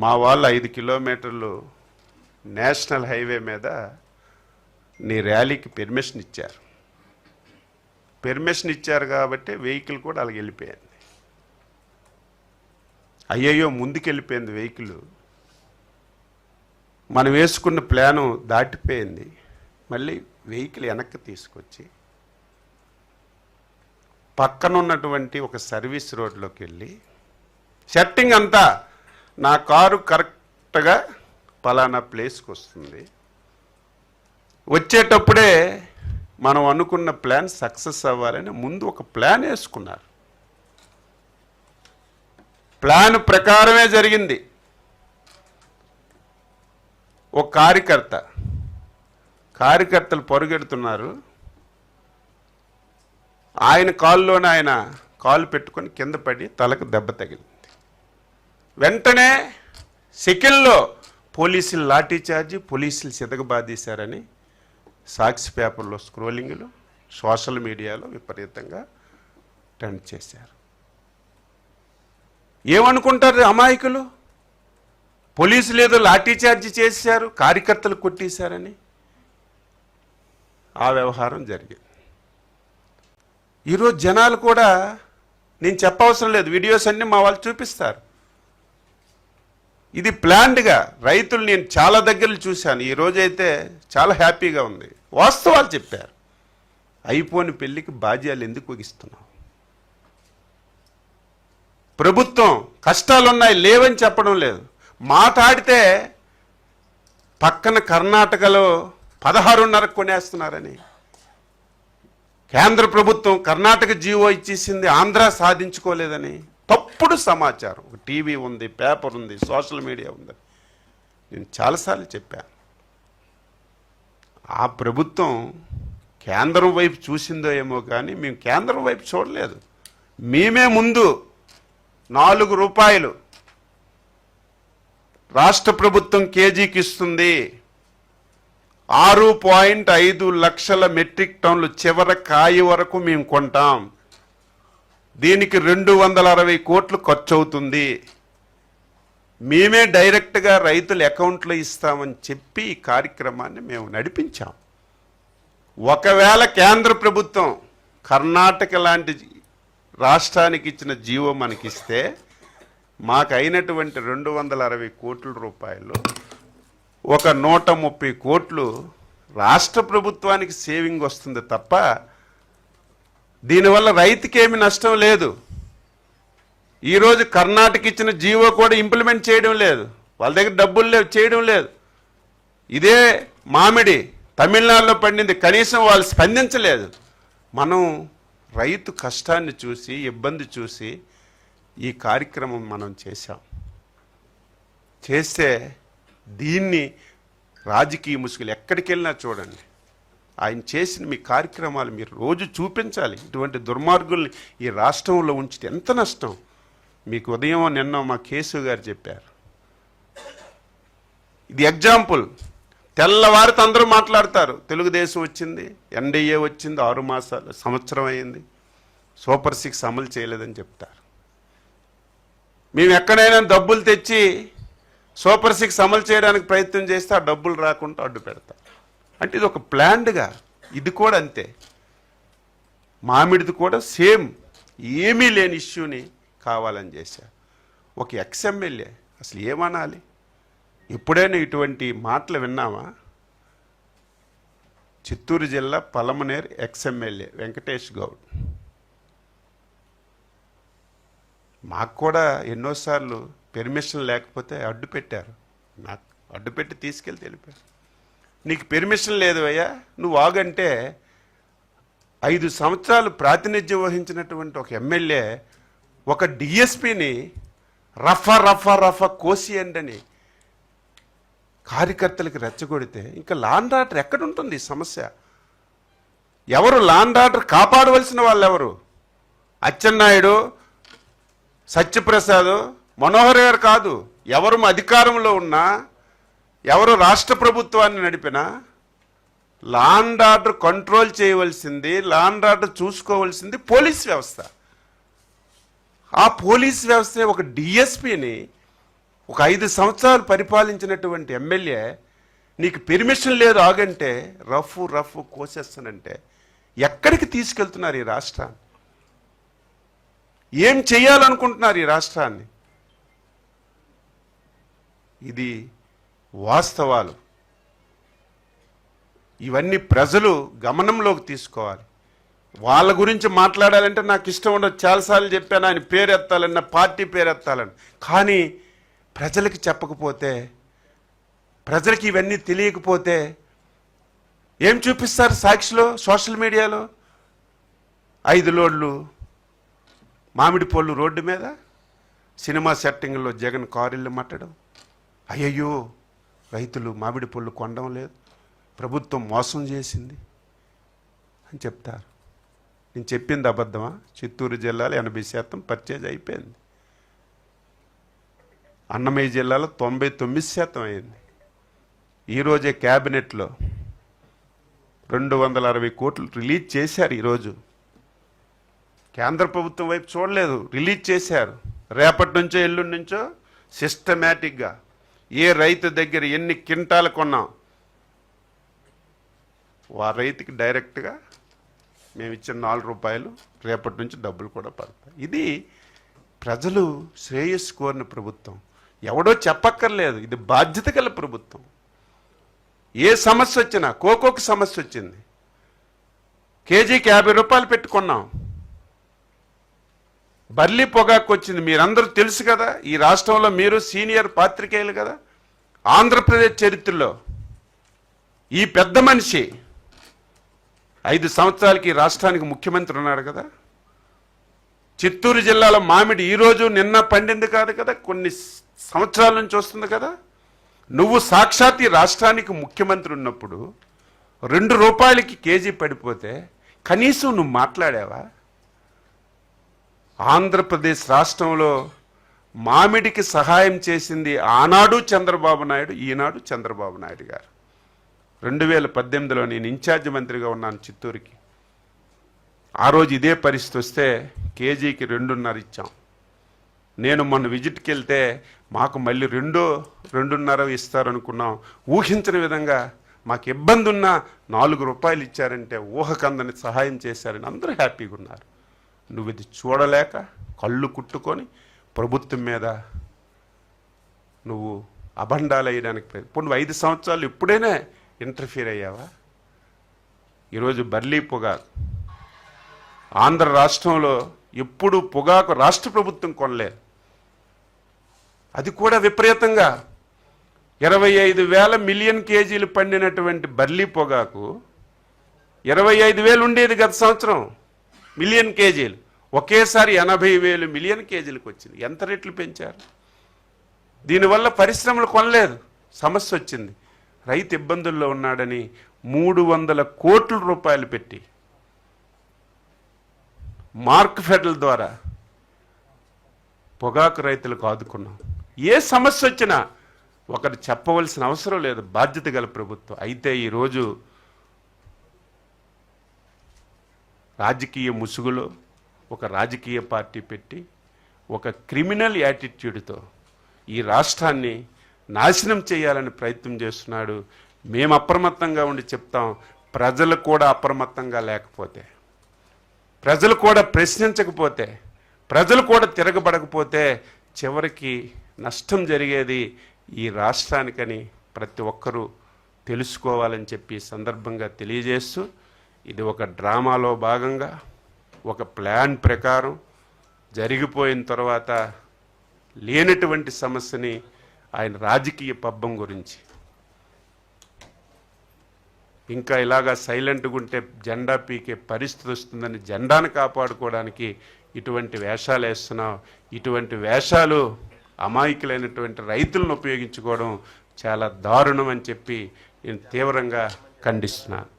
మా వాళ్ళు ఐదు కిలోమీటర్లు నేషనల్ హైవే మీద నీ ర్యాలీకి పెర్మిషన్ ఇచ్చారు. పెర్మిషన్ ఇచ్చారు కాబట్టి వెహికల్ కూడా అలాగ వెళ్ళిపోయింది. అయ్యయ్యో ముందుకెళ్ళిపోయింది వెహికల్. మనం వేసుకున్న ప్లాను దాటిపోయింది. మళ్ళీ వెహికల్ వెనక్కి తీసుకొచ్చి పక్కన ఉన్నటువంటి ఒక సర్వీస్ రోడ్లోకి వెళ్ళి సెట్టింగ్ అంతా నా కారు కరెక్ట్గా పలానా ప్లేస్కి వస్తుంది వచ్చేటప్పుడే మనం అనుకున్న ప్లాన్ సక్సెస్ అవ్వాలని ముందు ఒక ప్లాన్ వేసుకున్నారు. ప్లాన్ ప్రకారమే జరిగింది. ఒక కార్యకర్త కార్యకర్తలు పరుగెడుతున్నారు. ఆయన కాల్లోనే ఆయన కాలు పెట్టుకొని కింద పడి తలకు దెబ్బ తగిలింది. వెంటనే సెకండ్లో పోలీసులు లాఠీ చార్జి పోలీసులు సిదగబాదీశారని సాక్షి పేపర్లో స్క్రోలింగ్లు సోషల్ మీడియాలో విపరీతంగా ట్రెండ్ చేశారు. ఏమనుకుంటారు అమాయకులు? పోలీసులు ఏదో లాఠీ చార్జి చేశారు కార్యకర్తలు కొట్టేశారని ఆ వ్యవహారం జరిగింది. ఈరోజు జనాలు కూడా నేను చెప్పవసరం లేదు వీడియోస్ అన్నీ మా వాళ్ళు చూపిస్తారు. ఇది ప్లాన్డ్గా రైతులు నేను చాలా దగ్గర చూశాను. ఈ రోజైతే చాలా హ్యాపీగా ఉంది. వాస్తవాలు చెప్పారు. అయిపోని పెళ్ళికి బాధ్యాలు ఎందుకు ఇస్తున్నావు ప్రభుత్వం కష్టాలున్నాయి లేవని చెప్పడం లేదు. మాట్లాడితే పక్కన కర్ణాటకలో పదహారున్నర కొనేస్తున్నారని. కేంద్ర ప్రభుత్వం కర్ణాటక జీవో ఇచ్చేసింది ఆంధ్ర సాధించుకోలేదని. తప్పుడు సమాచారం. టీవీ ఉంది పేపర్ ఉంది సోషల్ మీడియా ఉంది. నేను చాలాసార్లు చెప్పాను ఆ ప్రభుత్వం కేంద్రం వైపు చూసిందో ఏమో కానీ మేము కేంద్రం వైపు చూడలేదు. మేమే ముందు నాలుగు రూపాయలు రాష్ట్ర ప్రభుత్వం కేజీకి ఇస్తుంది. ఆరు పాయింట్ ఐదు లక్షల మెట్రిక్ టన్లు చివర కాయ వరకు మేము కొంటాం. దీనికి రెండు వందల అరవై కోట్లు ఖర్చు అవుతుంది మేమే డైరెక్ట్గా రైతుల అకౌంట్లో ఇస్తామని చెప్పి ఈ కార్యక్రమాన్ని మేము నడిపించాం. ఒకవేళ కేంద్ర ప్రభుత్వం కర్ణాటక లాంటి రాష్ట్రానికి ఇచ్చిన జీవో మనకిస్తే మాకు అయినటువంటి రెండు వందల అరవై కోట్ల రూపాయలు ఒక నూట ముప్పై కోట్లు రాష్ట్ర ప్రభుత్వానికి సేవింగ్ వస్తుంది తప్ప దీనివల్ల రైతుకేమి నష్టం లేదు. ఈరోజు కర్ణాటక ఇచ్చిన జీవో కూడా ఇంప్లిమెంట్ చేయడం లేదు. వాళ్ళ దగ్గర డబ్బులు లేవు చేయడం లేదు. ఇదే మామిడి తమిళనాడులో పండింది కనీసం వాళ్ళు స్పందించలేదు. మనం రైతు కష్టాన్ని చూసి ఇబ్బంది చూసి ఈ కార్యక్రమం మనం చేశాం. చేస్తే దీన్ని రాజకీయ ముసుగులు ఎక్కడికి వెళ్ళినా చూడండి. ఆయన చేసిన మీ కార్యక్రమాలు మీరు రోజు చూపించాలి. ఇటువంటి దుర్మార్గుల్ని ఈ రాష్ట్రంలో ఉంచితే ఎంత నష్టం? మీకు ఉదయం నిన్న మా కేసు గారు చెప్పారు. ఇది ఎగ్జాంపుల్. తెల్లవారితో అందరూ మాట్లాడతారు. తెలుగుదేశం వచ్చింది ఎన్డీఏ వచ్చింది ఆరు మాసాలు సంవత్సరం అయింది. సూపర్ సిక్స్ అమలు చేయలేదని చెప్తారు. మేము ఎక్కడైనా డబ్బులు తెచ్చి సూపర్ సిక్స్ అమలు చేయడానికి ప్రయత్నం చేస్తే ఆ డబ్బులు రాకుండా అడ్డు పెడతాం అంటే ఇది ఒక ప్లాన్డ్గా. ఇది కూడా అంతే. మామిడిది కూడా సేమ్ ఏమీ లేని ఇష్యూని కావాలని చేశారు ఒక ఎక్స్ఎమ్మెల్యే అసలు ఏమనాలి? ఎప్పుడైనా ఇటువంటి మాటలు విన్నామా చిత్తూరు జిల్లా పలమనేర్ ఎక్స్ఎమ్మెల్యే వెంకటేష్ గౌడ్. మాకు కూడా ఎన్నోసార్లు పెర్మిషన్ లేకపోతే అడ్డు పెట్టారు నాకు అడ్డు పెట్టి తీసుకెళ్ళి తెలిపారు నీకు పెర్మిషన్ లేదు అయ్యా. నువ్వు ఆగంటే ఐదు సంవత్సరాలు ప్రాతినిధ్యం వహించినటువంటి ఒక ఎమ్మెల్యే ఒక డిఎస్పిని రఫ రఫ రఫా కోసియండి అని కార్యకర్తలకు రెచ్చగొడితే ఇంకా లాండ్ ఆర్డర్ ఎక్కడుంటుంది ఈ సమస్య? ఎవరు లాండ్ ఆర్డర్ కాపాడవలసిన వాళ్ళు ఎవరు అచ్చెన్నాయుడు సత్యప్రసాద్ మనోహర్ గారు కాదు. ఎవరు అధికారంలో ఉన్నా ఎవరు రాష్ట్ర ప్రభుత్వాన్ని నడిపినా లాండ్ ఆర్డర్ కంట్రోల్ చేయవలసింది లాండ్ ఆర్డర్ చూసుకోవలసింది పోలీస్ వ్యవస్థ. ఆ పోలీస్ వ్యవస్థ ఒక డిఎస్పిని ఒక ఐదు సంవత్సరాలు పరిపాలించినటువంటి ఎమ్మెల్యే నీకు పెర్మిషన్ లేదు ఆగంటే రఫ్ రఫ్ కోసేస్తానంటే ఎక్కడికి తీసుకెళ్తున్నారు ఈ రాష్ట్రాన్ని? ఏం చేయాలనుకుంటున్నారు ఈ రాష్ట్రాన్ని? ఇది వాస్తవాలు. ఇవన్నీ ప్రజలు గమనంలోకి తీసుకోవాలి. వాళ్ళ గురించి మాట్లాడాలంటే నాకు ఇష్టం ఉండదు. చాలాసార్లు చెప్పాను ఆయన పేరు ఎత్తాలన్న పార్టీ పేరు ఎత్తాలని. కానీ ప్రజలకి చెప్పకపోతే ప్రజలకి ఇవన్నీ తెలియకపోతే ఏం చూపిస్తారు సాక్షిలో సోషల్ మీడియాలో? ఐదు లోడ్లు మామిడి పళ్ళు రోడ్డు మీద సినిమా సెట్టింగ్లో జగన్ కారుళ్ళు మట్టడం. అయ్యయ్యో! రైతులు మామిడి పళ్ళు కొనడం లేదు. ప్రభుత్వం మోసం చేసింది అని చెప్తారు. నేను చెప్పింది అబద్ధమా? చిత్తూరు జిల్లాలో ఎనభై శాతం పర్చేజ్ అయిపోయింది. అన్నమయ్య జిల్లాలో తొంభై తొమ్మిది శాతం అయింది. ఈరోజే క్యాబినెట్లో రెండు వందల అరవై కోట్లు రిలీజ్ చేశారు ఈరోజు. కేంద్ర ప్రభుత్వం వైపు చూడలేదు రిలీజ్ చేశారు. రేపటి నుంచో ఎల్లుండి నుంచో సిస్టమేటిక్గా ఏ రైతు దగ్గర ఎన్ని కింటాలు కొన్నాం? ఆ రైతుకి డైరెక్ట్గా మేము ఇచ్చిన నాలుగు రూపాయలు రేపటి నుంచి డబ్బులు కూడా పడతాయి. ఇది ప్రజలు శ్రేయస్సు కోరిన ప్రభుత్వం. ఎవడో చెప్పక్కర్లేదు ఇది బాధ్యత గల ప్రభుత్వం. ఏ సమస్య వచ్చినా కోకోకి సమస్య వచ్చింది. కేజీకి యాభై రూపాయలు పెట్టుకున్నాం. బర్లీ పొగాకు వచ్చింది. మీరందరూ తెలుసు కదా ఈ రాష్ట్రంలో మీరు సీనియర్ పాత్రికేయులు కదా. ఆంధ్రప్రదేశ్ చరిత్రలో ఈ పెద్ద మనిషి ఐదు సంవత్సరాలకి ఈ రాష్ట్రానికి ముఖ్యమంత్రి ఉన్నాడు కదా. చిత్తూరు జిల్లాలో మామిడి ఈరోజు నిన్న పండింది కాదు కదా కొన్ని సంవత్సరాల నుంచి వస్తుంది కదా. నువ్వు సాక్షాత్ ఈ రాష్ట్రానికి ముఖ్యమంత్రి ఉన్నప్పుడు రెండు రూపాయలకి కేజీ పడిపోతే కనీసం నువ్వు మాట్లాడావా? ఆంధ్రప్రదేశ్ రాష్ట్రంలో మామిడికి సహాయం చేసింది ఆనాడు చంద్రబాబు నాయుడు ఈనాడు చంద్రబాబు నాయుడు గారు. రెండు వేల పద్దెనిమిదిలో నేను ఇన్ఛార్జ్ మంత్రిగా ఉన్నాను చిత్తూరుకి. ఆ రోజు ఇదే పరిస్థితి వస్తే కేజీకి రెండున్నర ఇచ్చాం. నేను మొన్న విజిట్కి వెళ్తే మాకు మళ్ళీ రెండో రెండున్నర ఇస్తారనుకున్నాం. ఊహించని విధంగా మాకు ఇబ్బంది ఉన్నా నాలుగు రూపాయలు ఇచ్చారంటే ఊహకందని సహాయం చేశారని అందరూ హ్యాపీగా ఉన్నారు. నువ్వు ఇది చూడలేక కళ్ళు కుట్టుకొని ప్రభుత్వం మీద నువ్వు అభండాలు వేయడానికి ఇప్పుడు నువ్వు ఐదు సంవత్సరాలు ఎప్పుడైనా ఇంటర్ఫీర్ అయ్యావా? ఈరోజు బర్లీ పొగాకు ఆంధ్ర రాష్ట్రంలో ఎప్పుడు పొగాకు రాష్ట్ర ప్రభుత్వం కొనలేదు. అది కూడా విపరీతంగా. ఇరవై ఐదు వేల మిలియన్ కేజీలు పండినటువంటి బర్లీ పొగాకు ఇరవై ఐదు వేలు ఉండేది గత సంవత్సరం. మిలియన్ కేజీలు. ఒకేసారి ఎనభై వేలు మిలియన్ కేజీలకు వచ్చింది. ఎంత రేట్లు పెంచారు? దీనివల్ల పరిశ్రమలు కొనలేదు. సమస్య వచ్చింది. రైతు ఇబ్బందుల్లో ఉన్నాడని మూడు వందల కోట్ల రూపాయలు పెట్టి మార్క్ ఫెడల్ ద్వారా పొగాకు రైతులకు ఆదుకున్నాం. ఏ సమస్య వచ్చినా ఒకరు చెప్పవలసిన అవసరం లేదు. బాధ్యత గల ప్రభుత్వం. అయితే ఈరోజు రాజకీయ ముసుగులో ఒక రాజకీయ పార్టీ పెట్టి ఒక క్రిమినల్ యాటిట్యూడ్తో ఈ రాష్ట్రాన్ని నాశనం చేయాలని ప్రయత్నం చేస్తున్నాడు. మేము అప్రమత్తంగా ఉండి చెప్తాం ప్రజలు కూడా అప్రమత్తంగా లేకపోతే ప్రజలు కూడా ప్రశ్నించకపోతే ప్రజలు కూడా తిరగబడకపోతే చివరికి నష్టం జరిగేది ఈ రాష్ట్రానికని ప్రతి ఒక్కరూ తెలుసుకోవాలని చెప్పి సందర్భంగా తెలియజేస్తూ ఇది ఒక డ్రామాలో భాగంగా ఒక ప్లాన్ ప్రకారం జరిగిపోయిన తర్వాత లేనటువంటి సమస్యని ఆయన రాజకీయ పబ్బం గురించి ఇంకా ఇలాగా సైలెంట్గా ఉంటే జెండా పీకే పరిస్థితి వస్తుందని జెండాను కాపాడుకోవడానికి ఇటువంటి వేషాలు వేస్తున్నాం ఇటువంటి వేషాలు అమాయకులైనటువంటి రైతులను ఉపయోగించుకోవడం చాలా దారుణం అని చెప్పి నేను తీవ్రంగా ఖండిస్తున్నాను.